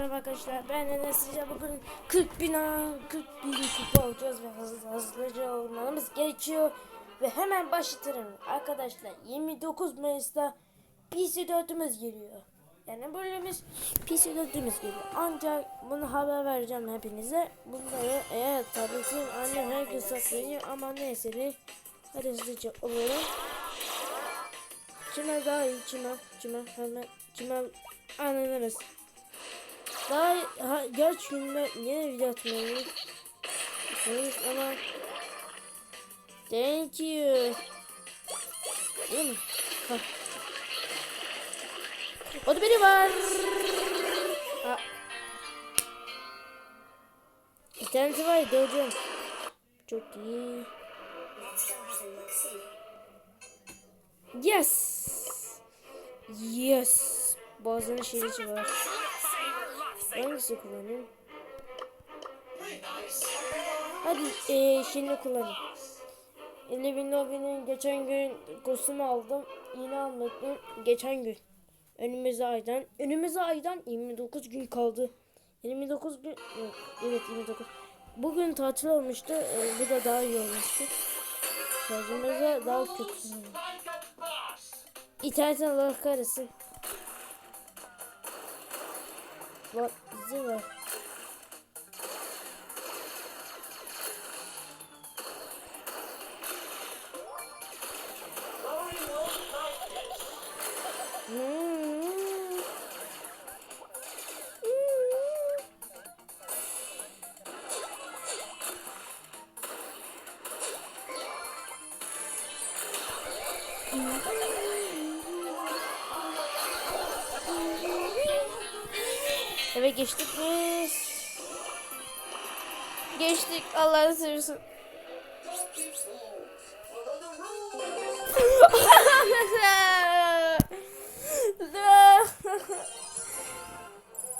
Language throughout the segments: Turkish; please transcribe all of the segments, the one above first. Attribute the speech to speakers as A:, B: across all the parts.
A: merhaba arkadaşlar. Ben Enes size bugün 40 bin 40 bin kupa alacağız ve hızlı hızlıca olmamız gerekiyor. Ve hemen başlatırım arkadaşlar. 29 Mayıs'ta PC 4'ümüz geliyor. Yani bölümümüz PC 4'ümüz geliyor. Ancak bunu haber vereceğim hepinize. Bunları eğer tabletin annem her gün saklanıyor ama neyse bir hadi hızlıca olalım. Çimen daha iyi çimen çimen hemen çimen anladınız. Daha ha, geç günde yine video atmayı düşünüyoruz ama thank you. Değil mi? Ha. O da biri var. Ha. İnterneti var hocam. Çok iyi. Yes. Yes. Bazen şeyi var. Hangisi kullanayım? Hadi ee, şimdi kullanayım. Levin Lovin'in geçen gün kostümü aldım. Yine anlattım. Geçen gün. Önümüzde aydan. Önümüzde aydan 29 gün kaldı. 29 gün. Evet 29. Bugün tatil olmuştu. ee, bu da daha iyi olmuştu. Şarjımıza daha kötü. İnternetten Allah kahretsin. Var, izi Eve geçtik biz. Geçtik Allah'ını seversen.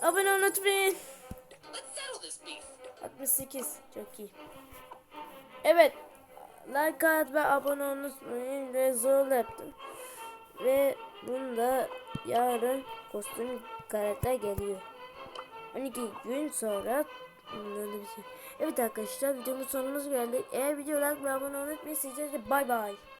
A: Abone unutmayın. 68 çok iyi. Evet. Like at ve abone unutmayın ve zor yaptım. Ve bunda yarın kostüm karakter geliyor. 12 gün sonra şey. Evet arkadaşlar videomuz sonumuz geldi. Eğer video like ve abone olmayı unutmayın. Sizlere bay bay.